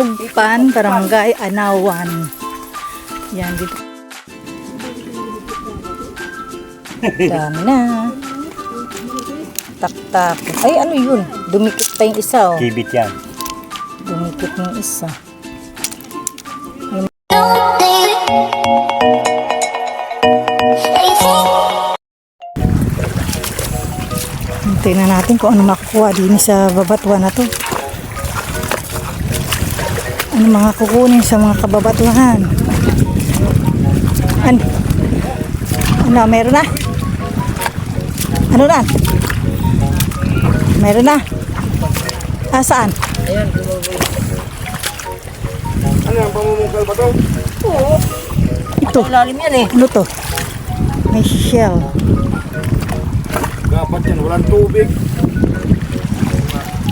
Ugpan, Barangay Anawan. Yan, dito. Dami na. Tak-tak. Ay, ano yun? Dumikit pa yung isa, oh. Kibit yan. Dumikit yung isa. Tingnan natin kung ano makukuha din sa babatwa na to. Ano mga kukunin sa mga kababatwahan? Ano? Ano, meron na? Ano na? Meron na? Ah, saan? Ano yung pamumungkal ba to? Ito. Lalim yan eh. Ano to? May shell. Dapat yan, walang tubig.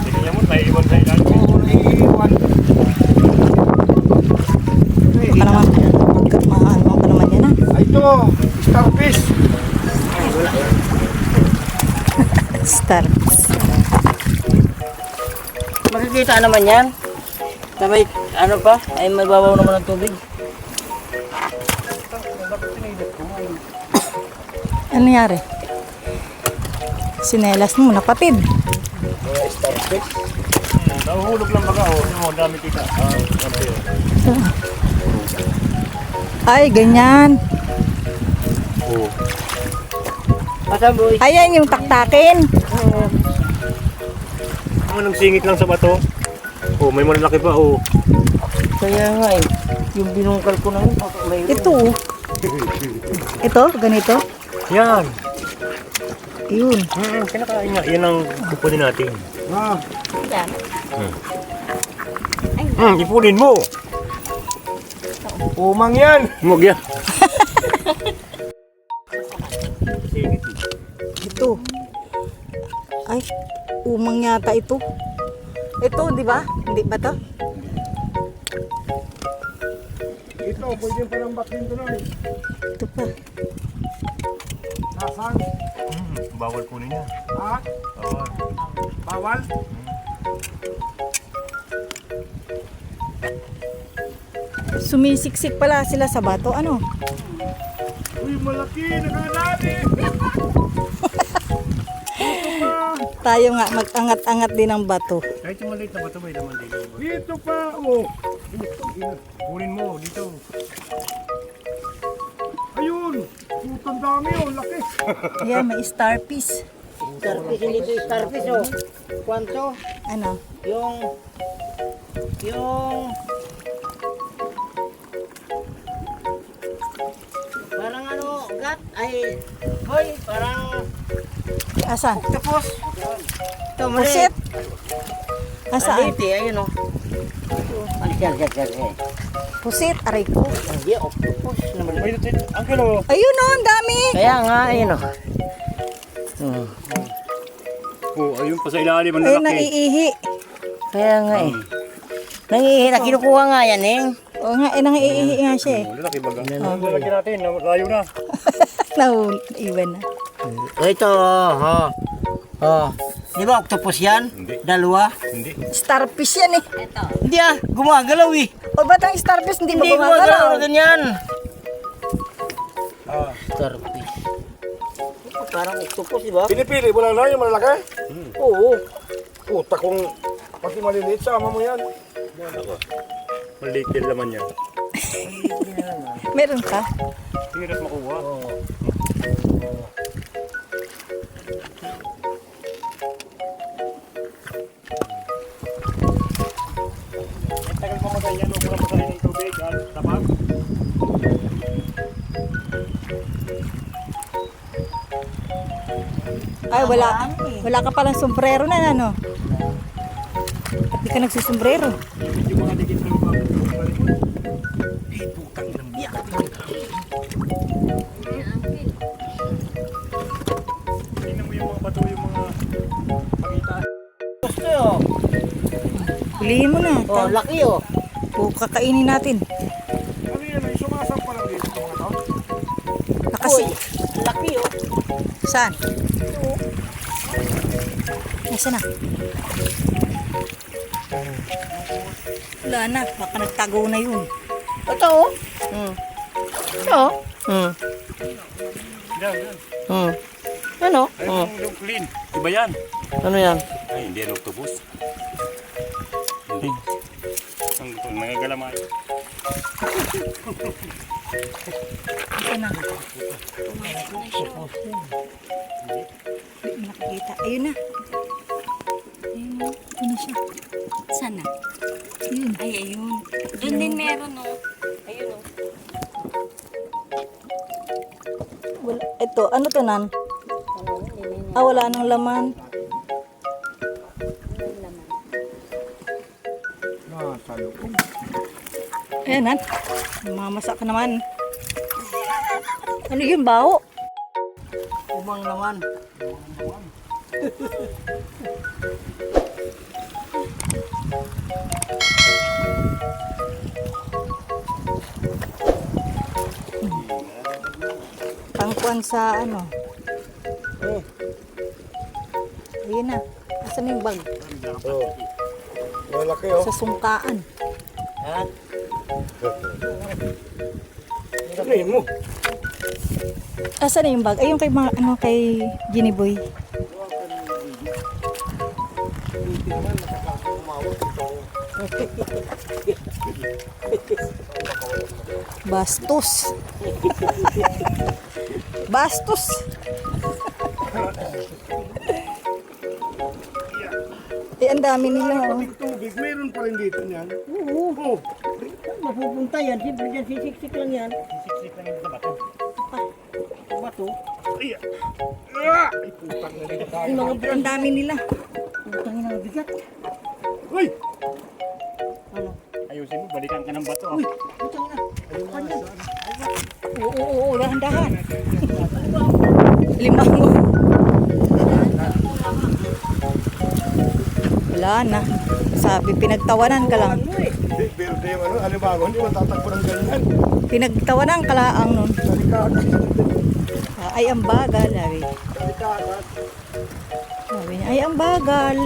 Tingnan mo, may iwan sa. Iiwan. Naman, maano ka naman yan ah. Ay, ito, starfish. Star. Makikita naman yan. Sabay, ano pa? Ay, may babaw naman ng tubig. Ano nangyari? Sinelas mo, napatid. Nahuhulog lang baga, oh. Dami kita. Ah, dami yun. Ay, ganyan. Oo. Boy? Ayan yung taktakin. Ano nang singit lang sa bato? Oh, may malalaki pa, oh. Kaya nga eh. Yung binungkal ko na yun, may Ito. oh. Ito, ganito. Yan. Yun. Hmm, kinakain nga. Yan ang kukunin natin. Ah, Hmm, ipunin mo. Umang yan. Huwag yan. Ito. Ay, umang yata ito. Ito, di ba? Hindi ba to? Ito, pwede pa ng batin to na eh. Ito pa. Nasaan? Hmm, bawal kunin yan. Ha? Bawal. Bawal? Sumisiksik pala sila sa bato. Ano? Uy, malaki, nakadali. Tayo nga mag-angat-angat din ng bato. Kahit yung maliit na bato, may naman din. Dito pa, oh. Kunin mo, dito. Ayun. Putang dami, oh, laki. Ayan, may starfish. Starfish, hindi ito yung starfish oh. Kwanto? Ano? Yung, yung, ano, gat, ay, boy, parang Asan? octopus. Ito. Pusit? Asaan? Aliti, ayun oh. Ay, yan, yan, yan, yan. Pusit, aray ko. Hindi, octopus na dito, ang kilo. Ayun oh, ang dami. Kaya nga, ayun oh. Hmm. Oh, ayun pa sa ilalim, ang Ayun, lalaki. naiihi. Kaya nga eh. Nangihina, kinukuha nga yan eh. Oo nga, eh, nangiihi nga siya eh. Oh, lalaki baga. Ang lalaki natin, layo na. Naiwan na. Oh, ito, oh. Oh. Di ba octopus yan? Hindi. Dalawa? Hindi. Starfish yan eh. Hindi ah, gumagalaw eh. O ba't ang starfish hindi, Hindi ba gumagalaw na gumagalaw? ganyan. Ah. Starfish. Parang octopus, di ba? Pinipili mo lang na yung malalaki. Oo. Puta kung pati maliliit, sama mo yan. Maliit din laman yan. Meron ka? Hirap makuha. Ang tagal mamatay yan, huwag mo na patayin ng tubig at tapat. Ay, wala. Wala ka palang sombrero na, ano? At di ka nagsusombrero. Yun. Hulihin mo na. Oh, laki oh. O, kakainin natin. Ano yan, may sumasang pa lang dito tao. Nakasi. Uy, laki oh. Saan? Nasaan na? Wala na, baka nagtago na yun. Ito oh. Hmm. Ito oh. Hmm. Yan, yan. Hmm. Ano? Ay, Hmm. yung clean. Iba yan. Ano yan? Hindi yan octopus. Hindi. Ang gusto, nangagalamay. Ito na. Ay, nakikita. Ayun na. Ayun na. Ito na siya. Sana. Ayun. Ay, ayun. Doon din meron, no? Ayun, oh. Wala, ito, ano to nan? Ah, wala nang laman. Ayan nan. Mamasa ka naman. Ano yun, baho? Umang naman. Pangkuan sa ano. Oh, Ayun na. Asan yung bag? oh. Malaki oh. Sa sungkaan. Yan. Ano yun mo? Asan na yung bag? Ayun kay, mga, ano, kay Ginny Boy. Bastos. Bastos. eh, ang dami nila. Oh. Tubig, meron pa rin dito niyan. Oo. Oh, Mapupunta yan. Siyempre dyan sisiksik lang yan. Siksik lang yung bato. Bato. ay, ah! Ay, putang na dito tayo. Ang mga ang dami nila. Putang ina bigat. Uy! Ano? Ayusin mo, balikan ka ng bato. ah. Putang ina. Oo, oo, oo, dahan-dahan. Limango. Wala na. Sabi, pinagtawanan ka lang. Pero yung ano, alimango, hindi matatakbo ng ganyan. Pinagtawanan ka lang nun. Ay, ang bagal. Sabi. Sabi niya, ay, ang bagal.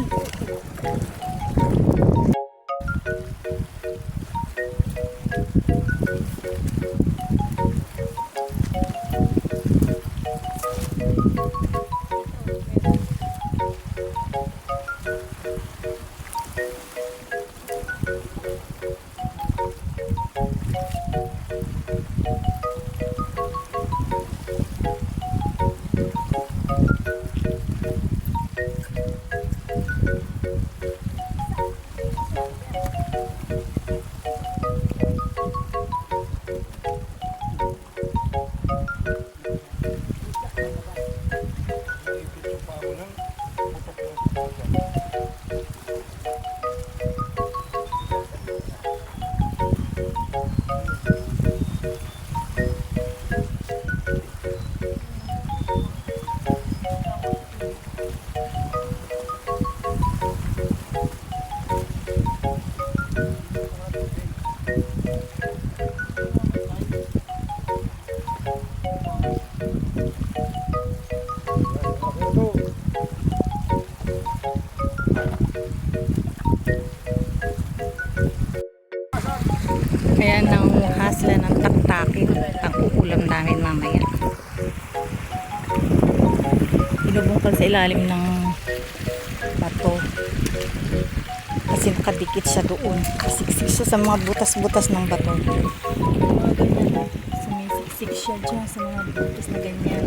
Kaya nanguha sila ng taktakin. Ang uulam namin mamaya. Binubungkal sa ilalim ng nakadikit siya doon. Siksik siya sa mga butas-butas ng bato. Mga ganyan. Sumisiksik siya dyan sa mga butas na ganyan.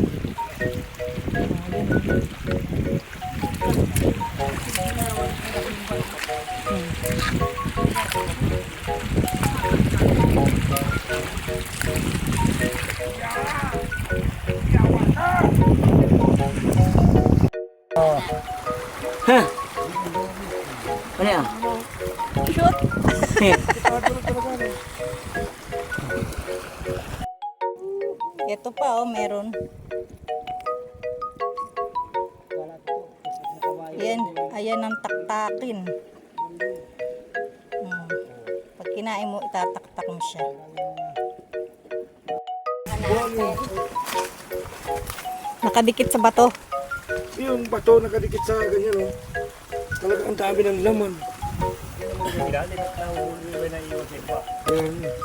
Mga Ito pa oh, meron. Yan, ayan ang taktakin. Hmm. Pag kinain mo, itataktak mo siya. Nakadikit sa bato. Yung bato nakadikit sa ganyan oh. Talaga ang dami ng laman.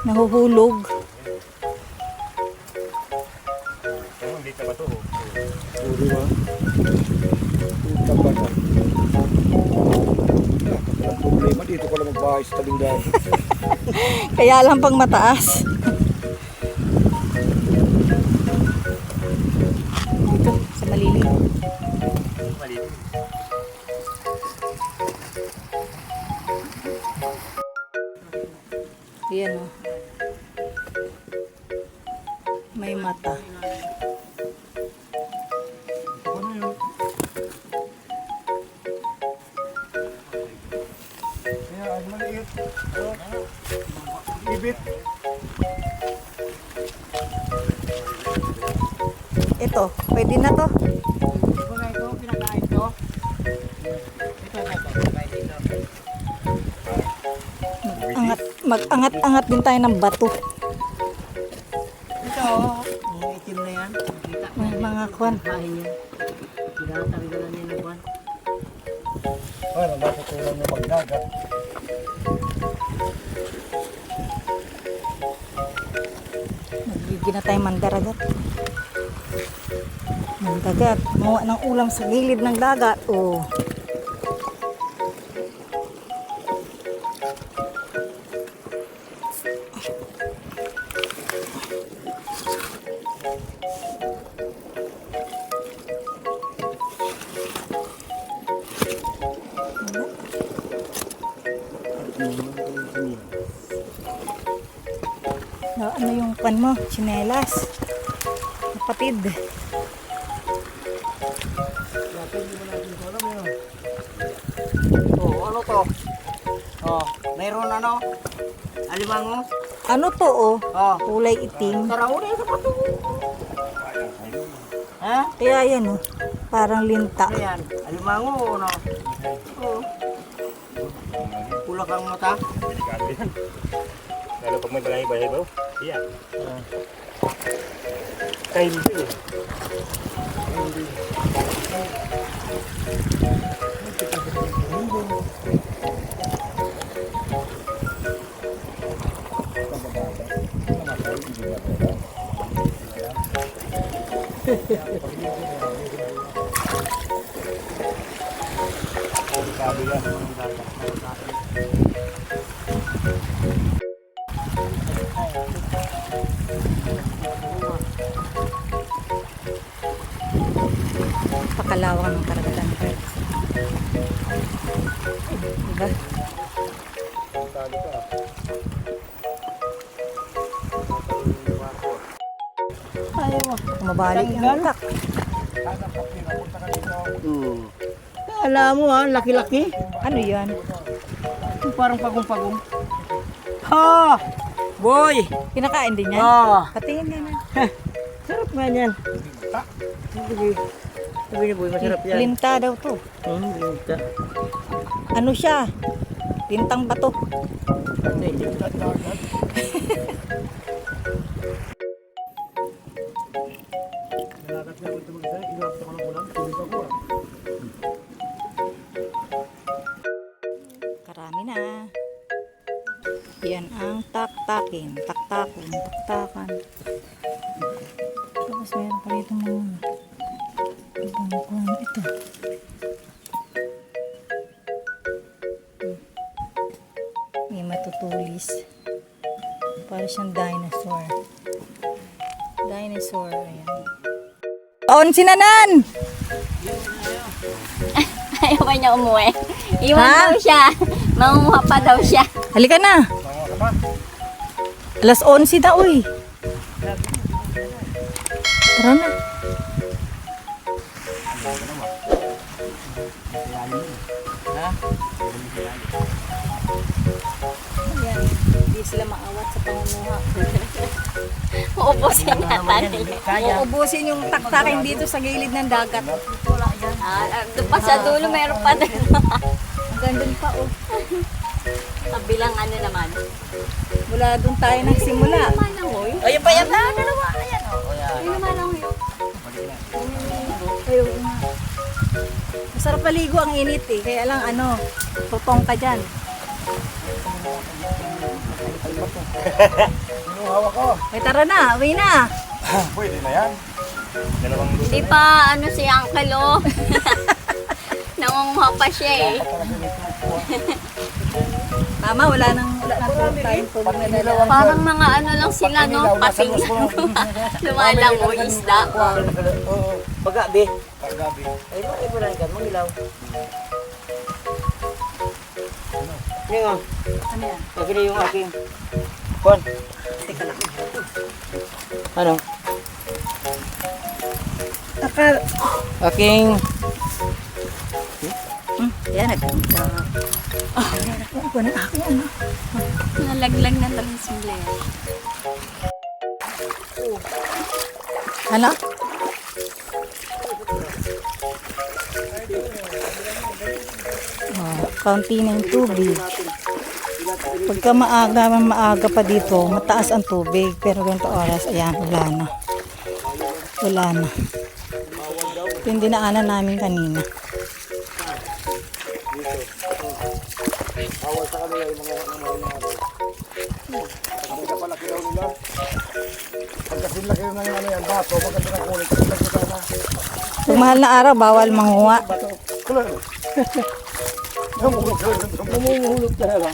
Nahuhulog. Hindi ka ba ito? Di ba? Puta ba na? Problema dito ko lang magbahay sa tabing daan. Kaya lang pang mataas. Ito, pwede na to. Ito na ito, pinakain to. Ito na ito, pinakain dito. Angat, mag-angat-angat din tayo ng bato. Ito, yung itim na yan. May mga kwan. bahay niya. Tinatanggalan niya ng buwan. Ano, natutunan mo magdagat. Magiging na tayo mandaragat. Mandagat. Mawa ng ulam sa gilid ng dagat. Oh. Na, ano yung pan mo? Chinelas. Kapatid. Oh, ano to? Oh, mayroon ano? Alimango? Ano to oh? Oh, Kulay itim. tara uli sa pato. Ha? Kaya yan oh. Parang linta. Ano yan? Alimango o ano? Oo. Pula kang mata. Lalo pag may balay-balay ba? Iya. Kain din. Alam mo ha, laki-laki. Ano yan? Yung Parang pagong-pagong. Ha! Boy! Kinakain din yan? Ah! Patingin din yan. Sarap nga yan. Sabi sabi ni Boy, masarap yan. Linta daw to. Hmm, linta. Ano siya? Lintang bato. Taktakin. Taktakon. Taktakan. Tapos meron pa rito mga ibang kwan. Ito. May matutulis. Para siyang dinosaur. Dinosaur. Ayan. On si Nanan! Ayaw pa niya umuwi. Iwan Ha? daw siya. Mangunguha pa daw siya. Halika na! Alas 11 na, uy! Tara na. Ha? Ayan. Hindi sila maawat sa pangunguha. Uubusin na kaya. Uubusin yung taktakin dito sa gilid ng dagat. Ah, ah, doon pa sa dulo, meron pa doon. Ang gandun pa, oh. Kabilang ano naman. Mula doon tayo nagsimula. Naman lang, oy. Ayun pa yan na, dalawa. Ayan o. Oh, yan. Ay, naman yun. Ayun. Masarap paligo ang init eh. Kaya lang ano, tutong ka dyan. Yung hawak ko. Ay, tara na, uwi na. Pwede na yan. Dalawang luto. Di pa ano si Uncle oh. Nangunguha pa siya eh. Tama, wala nang, wala na dala. Parang mga ano lang sila no, pating lumalango isda. Oo. Paggabi. Paggabi. Ay, ba, ay, wala ka, mangilaw. Yung nga. Ano yan? Pagkili yung aking. Kon. Teka lang. Ano? Naka, Aking. Yan, nagpunta. Ah, yan, ako, ako na ako, ano. Nalaglag na si Blair. Ano? Oh, kaunti na yung tubig. Pagka maaga, maaga pa dito, mataas ang tubig. Pero ganito oras, ayan, wala na. Wala na. Ito yung dinaanan namin kanina. Na yung ano yan, baso, maganda ng kulit. Pag mahal na araw, bawal manguha. Kulay. Namumuhulog talaga.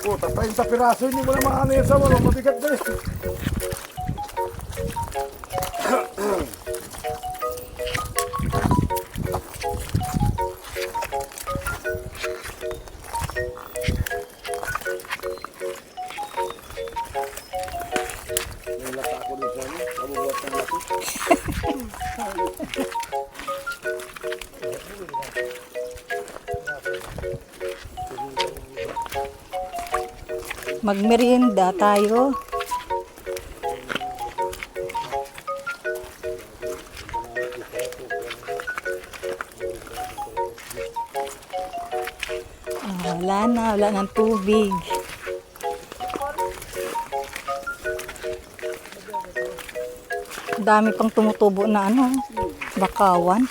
Puta, 30 piraso, hindi mo na maano yan sa wala, mabigat na eh. Magmerienda tayo. Ah, wala na, wala ng tubig. Dami pang tumutubo na ano, bakawan.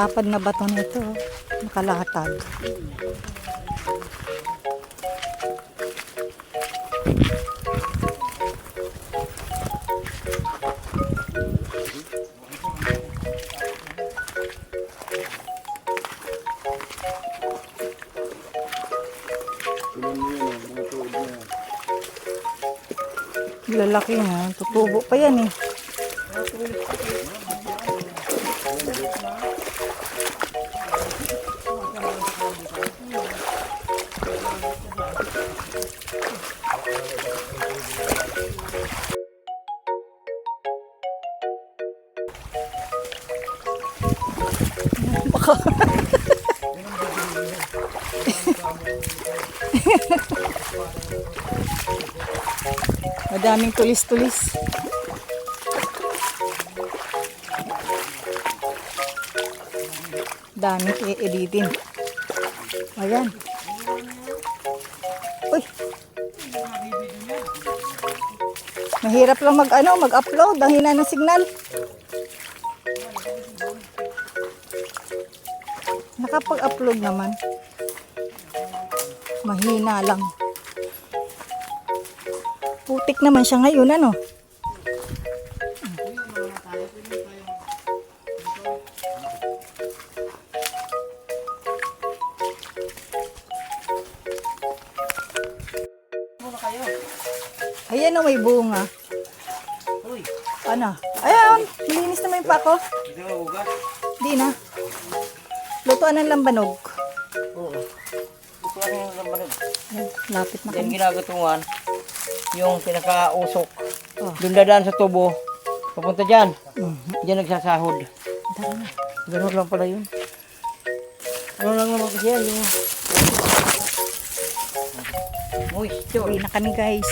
Lapad na bato nito. Nakalatag. Lalaki nga. Tutubo pa yan eh. Madaming tulis-tulis. Daming i-editin. Ayan. Uy. Mahirap lang mag ano, mag-upload. Ang hina ng signal. Nakapag-upload naman. Mahina lang. Putik naman siya ngayon, ano? Ayan o, may bunga. Uy, Ano? Ayan, malinis naman yung pako. Hindi mo ugas. Di na. Lutuan ng lambanog. Gusto ko yung lambanog. Lapit na kami. ginagatungan, yung pinakausok. Oh. Doon dadaan sa tubo. Papunta dyan. Diyan nagsasahod. Na. Ganun lang pala yun. Ano lang naman kasi yan, yung... Moisture. Uwi na kami guys.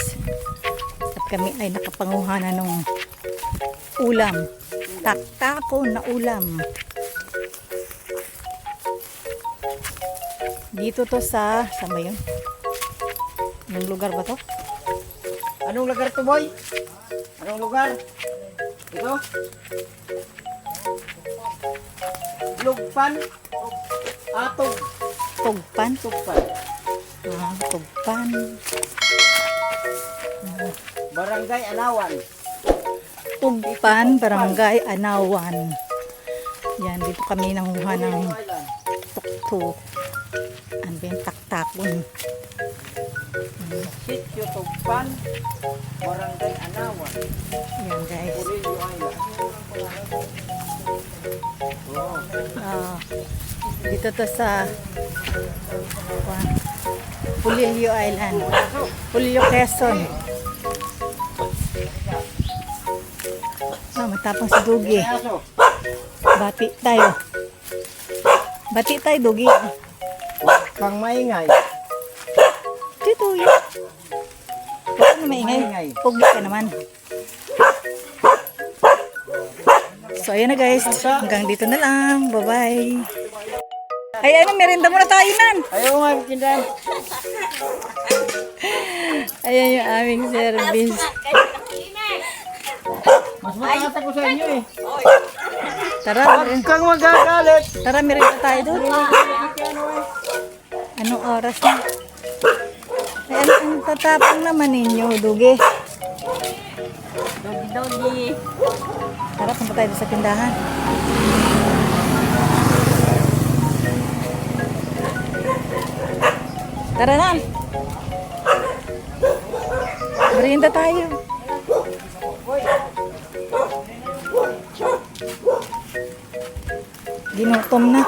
At kami ay nakapanguhanan ng ulam. Taktako na ulam. Dito to sa, saan ba yun? Anong lugar ba to? Anong lugar to, boy? Anong lugar? Ito? Lugpan? Atog. Tugpan? Tugpan. Ah, tugpan. Barangay Anawan. Tugpan, Barangay Anawan. Yan, dito kami nanguha ng tukto. Ano ba yung taktakon? Sitio Tugpan. Barangay Anawan. Yan guys. Purillo Island. Ah, dito to sa Pulilio Island. Pulilio Quezon. Ah, matapang si Dugi. Bati tayo. Bati tayo, Dugi. Kang maingay. Maingay. Pugi ka naman. So, ayan na guys. Hanggang dito na lang. Bye-bye. Ay, ano, merenda muna tayo nan. Ayaw nga, tindahan. Ayan yung aming service. Mas mataas ako sa inyo eh. Tara, Huwag kang magagalit. tara, merenda tayo doon. Anong oras na? Tatapang naman ninyo, Dugi. Doggy, doggy. Tara, punta tayo sa tindahan. Tara na. Merienda tayo. Ginutom na.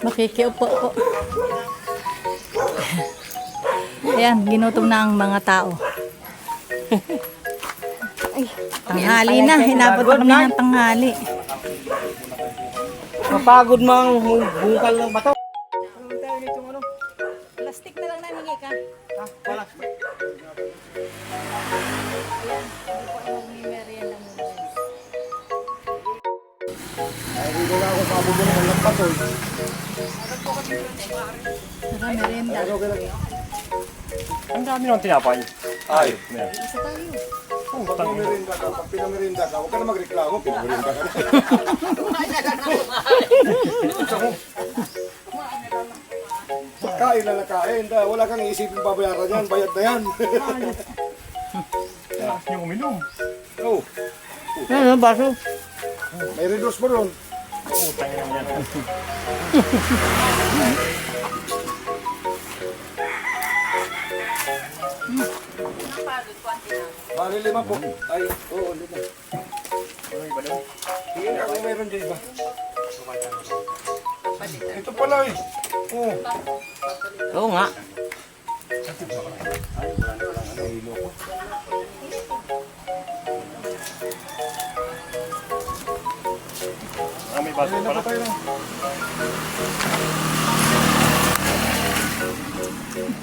Makikiupo po. Ayan, ginutom na ang mga tao. Ay, tanghali na. Hinabot na kami ng tanghali. Mapagod mang bungkal ng bato. Ng tinapay. Ay, Isa tayo. pag pinamerenda ka, pag pinamerenda ka, huwag ka na magreklamo, pinamerenda ka na. Kain na na kain, da- wala kang iisipin babayaran yan, bayad na yan. Yung uminom. oh, Ano, baso? may reduce mo ron. Utang yan yan. Bali lima po. Ay, oo, lima. Ano iba doon? Sige kung mayroon dyan iba. Ito pala eh. Oo. Oo nga. Baso Ayun na pala. pa tayo.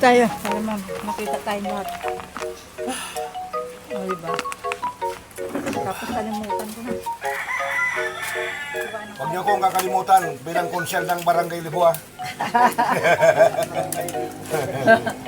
Tayo. Para ma- makita tayong lahat. O, diba? Tapos kalimutan ko na. Huwag niyo akong kakalimutan bilang konsyal ng Barangay Libuha.